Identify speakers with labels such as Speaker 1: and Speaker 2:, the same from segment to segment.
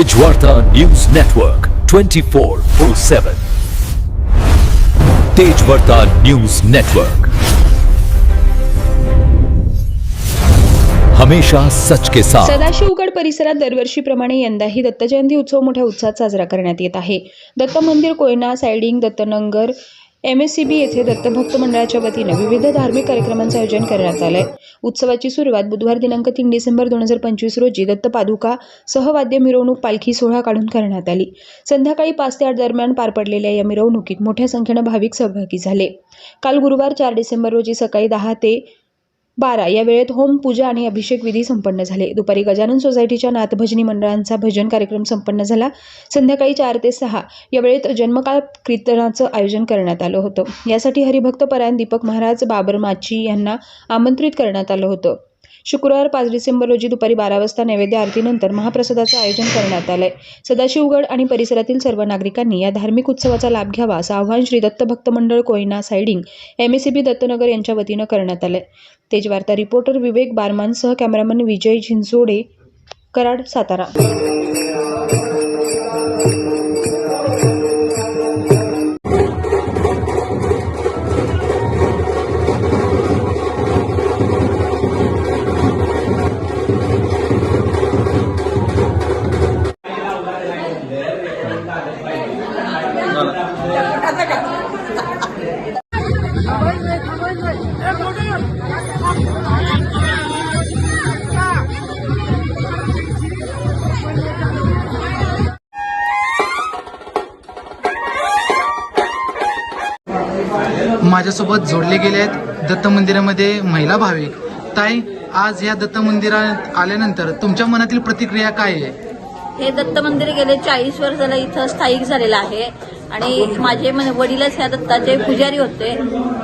Speaker 1: Edgewater News Network 24/7 Tejvarta news network हमेशा सच के साथ.
Speaker 2: सदाशिवगड परिसरात दरवर्षीप्रमाणे यंदाही दत्त जयंती उत्सव मोठ्या उत्साहात साजरा करण्यात येत आहे. दत्त मंदिर Koyna siding Dattanagar M S C B येथे दत्तभक्त मंडळाच्या वतीनं विविध धार्मिक कार्यक्रमांचं आयोजन करण्यात आलंय. उत्सवाची सुरुवात बुधवार दिनांक तीन डिसेंबर दोन हजार पंचवीस रोजी दत्त पादुका सहवाद्य मिरवणूक पालखी सोहळा काढून करण्यात आली. संध्याकाळी पाच ते आठ दरम्यान पार पडलेल्या या मिरवणुकीत मोठ्या संख्येनं भाविक सहभागी झाले. काल गुरुवार चार डिसेंबर रोजी सकाळी दहा ते बारा या वेळेत होम पूजा आणि अभिषेक विधी संपन्न झाले. दुपारी गजानन सोसायटीच्या नाथभजनी मंडळांचा भजन कार्यक्रम संपन्न झाला. संध्याकाळी चार ते सहा या वेळेत जन्मकाळ कीर्तनाचं आयोजन करण्यात आलं होतं. यासाठी हरिभक्त परायण दीपक महाराज बाबर माची यांना आमंत्रित करण्यात आलं होतं. शुक्रवार पाच डिसेंबर रोजी दुपारी बारा वाजता नैवेद्य आरतीनंतर महाप्रसादाचं आयोजन करण्यात आलंय. सदाशिवगड आणि परिसरातील सर्व नागरिकांनी या धार्मिक उत्सवाचा लाभ घ्यावा असं आव्हान Shri Datta Bhakta Mandal Koyna siding M B Dattanagar यांच्या वतीनं करण्यात आलंय. तेजवार्ता रिपोर्टर विवेक बारमानसह कॅमेरामन विजय झिंझोडे कराड सातारा.
Speaker 3: माझ्यासोबत जोडले गेले आहेत दत्त मंदिरामध्ये महिला भाविक. ताई आज या दत्त मंदिरात आल्यानंतर तुमच्या मनातील प्रतिक्रिया काय आहे?
Speaker 4: हे दत्त मंदिर गेले चाळीस वर्षाला इथं स्थायिक झालेलं आहे. आणि माझे मन- वडीलच ह्या दत्ताचे पुजारी होते.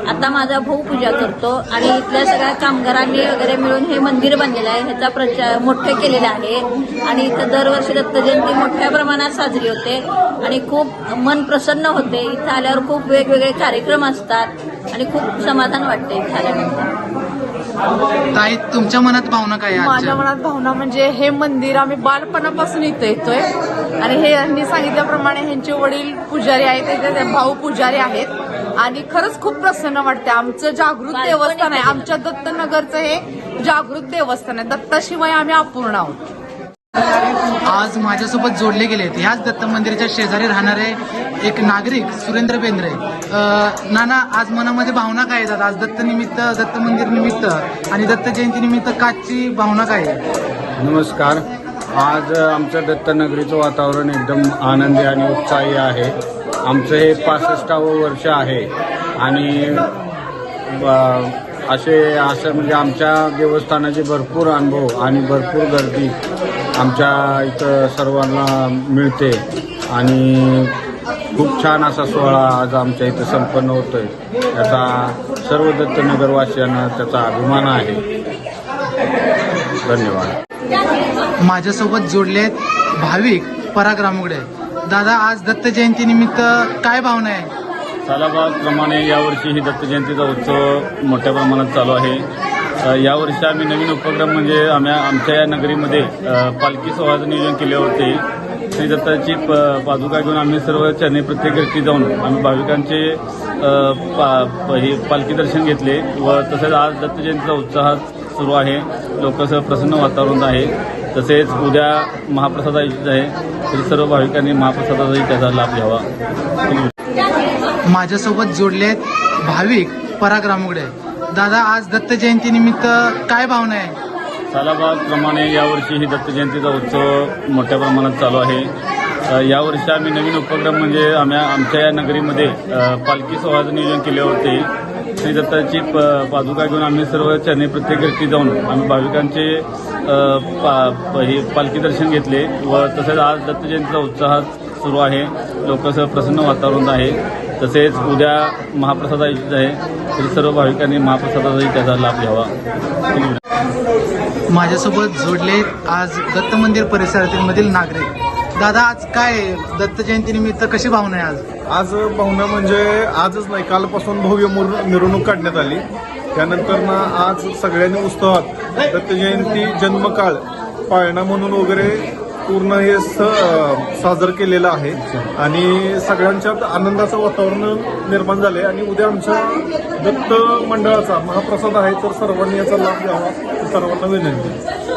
Speaker 4: आता माझा भाऊ पूजा करतो आणि इथल्या सगळ्या कामगारांनी वगैरे मिळून हे मंदिर बनलेलं आहे. ह्याचा प्रचार मोठे केलेला आहे. आणि इथं दरवर्षी दत्त जयंती मोठ्या प्रमाणात साजरी होते. आणि खूप मन प्रसन्न होते. इथं आल्यावर खूप वेगवेगळे कार्यक्रम असतात. आणि खूप समाधान वाटते इथं आल्यानंतर.
Speaker 3: ताई तुमच्या मनात भावना काय आहे
Speaker 5: माझ्या
Speaker 3: आजच्या?
Speaker 5: मनात भावना म्हणजे हे मंदिर आम्ही बालपणापासून इथं येतोय. आणि हे यांनी सांगितल्याप्रमाणे ह्यांचे वडील पुजारी आहेत त्याचे भाऊ पुजारी आहेत. आणि खरंच खूप प्रसन्न वाटते आमचं जागृत देवस्थान आहे. आमच्या दत्तनगरचं हे जागृत देवस्थान आहे. दत्ताशिवाय आम्ही अपूर्ण आहोत.
Speaker 3: आज माझ्यासोबत जोडले गेले आहेत. ह्याच दत्त मंदिराच्या शेजारी राहणारे एक नागरिक सुरेंद्र बेंद्रे. नाना आज मनामध्ये भावना काय येतात आज दत्त निमित्त दत्त मंदिर निमित्त आणि दत्त जयंती निमित्त भावना काय आहे?
Speaker 6: नमस्कार. आज आमचं दत्तनगरीचं वातावरण एकदम आनंदी आणि उत्साही आहे. आमचं हे पासष्टावं वर्ष आहे आणि असे असं म्हणजे आमच्या देवस्थानाचे भरपूर अनुभव आणि भरपूर गर्दी आमच्या इथं सर्वांना मिळते आणि खूप छान असा सोहळा आज आमच्या इथं संपन्न होतोय. याचा सर्व दत्तनगरवासियांना त्याचा अभिमान आहे. धन्यवाद.
Speaker 3: माझ्यासोबत जोडले आहेत भाविक पराग्रामुगडे. दादा आज दत्त जयंती निमित्त काय भावना आहे?
Speaker 6: सालाबादप्रमाणे यावर्षी ही दत्त जयंतीचा उत्सव मोठ्या प्रमाणात चालू आहे. यावर्षी आम्ही नवीन उपक्रम म्हणजे आम्ही आमच्या या नगरीमध्ये पालखी सोहळ्याचं नियोजन केले होते श्री दत्ताची प पादुका घेऊन आम्ही सर्व चरणी प्रत्येक घरची जाऊन आम्ही भाविकांचे पा प- हे पालखी दर्शन घेतले व तसेच आज दत्त जयंतीचा सुरू आहे. लोकसह प्रसन्न वातावरण आहे. तसेच उद्या महाप्रसाद आयोजित आहे. तरी सर्व भाविकांनी महाप्रसादाचाही त्याचा लाभ घ्यावा.
Speaker 3: माझ्यासोबत जोडले आहेत भाविक पराग्रामुगडे दादा आज दत्त जयंती निमित्त काय भावना आहे?
Speaker 6: सालाबादप्रमाणे यावर्षी ही दत्त जयंतीचा उत्सव मोठ्या प्रमाणात चालू आहे. यावर्षी आम्ही नवीन उपक्रम म्हणजे आम्ही आमच्या या नगरीमध्ये पालखी सोहळ्याचं नियोजन केले होते श्री दत्ताची प पादुका घेऊन आम्ही सर्व चरणी प्रत्येक व्यक्ती जाऊन आम्ही भाविकांचे पा प- हे पालखी दर्शन घेतले व तसेच आज दत्त जयंतीचा उत्साहात सुरू आहे. लोकसह प्रसन्न वातावरण आहे. तसेच उद्या महाप्रसाद आयोजित आहे. तरी सर्व भाविकांनी महाप्रसादाचाही त्याचा लाभ घ्यावा.
Speaker 3: माझ्यासोबत जोडले आज दत्त मंदिर परिसरातील मधील नागरिक. दादा आज काय दत्त जयंती निमित्त कशी भावना आहे आज?
Speaker 7: आज पाहुणं म्हणजे आजच नाही कालपासून भव्य मुर- मिरवणूक काढण्यात आली. त्यानंतर ना आज सगळ्यांनी उत्सवात दत्त जयंती जन्मकाळ पाळणा म्हणून वगैरे पूर्ण हे स साजर केलेलं आहे. आणि सगळ्यांच्यात आनंदाचं वातावरण निर्माण झालंय. आणि उद्या आमच्या दत्त मंडळाचा महाप्रसाद आहे तर सर्वांनी याचा लाभ घ्यावा. सर्वांना विनंती.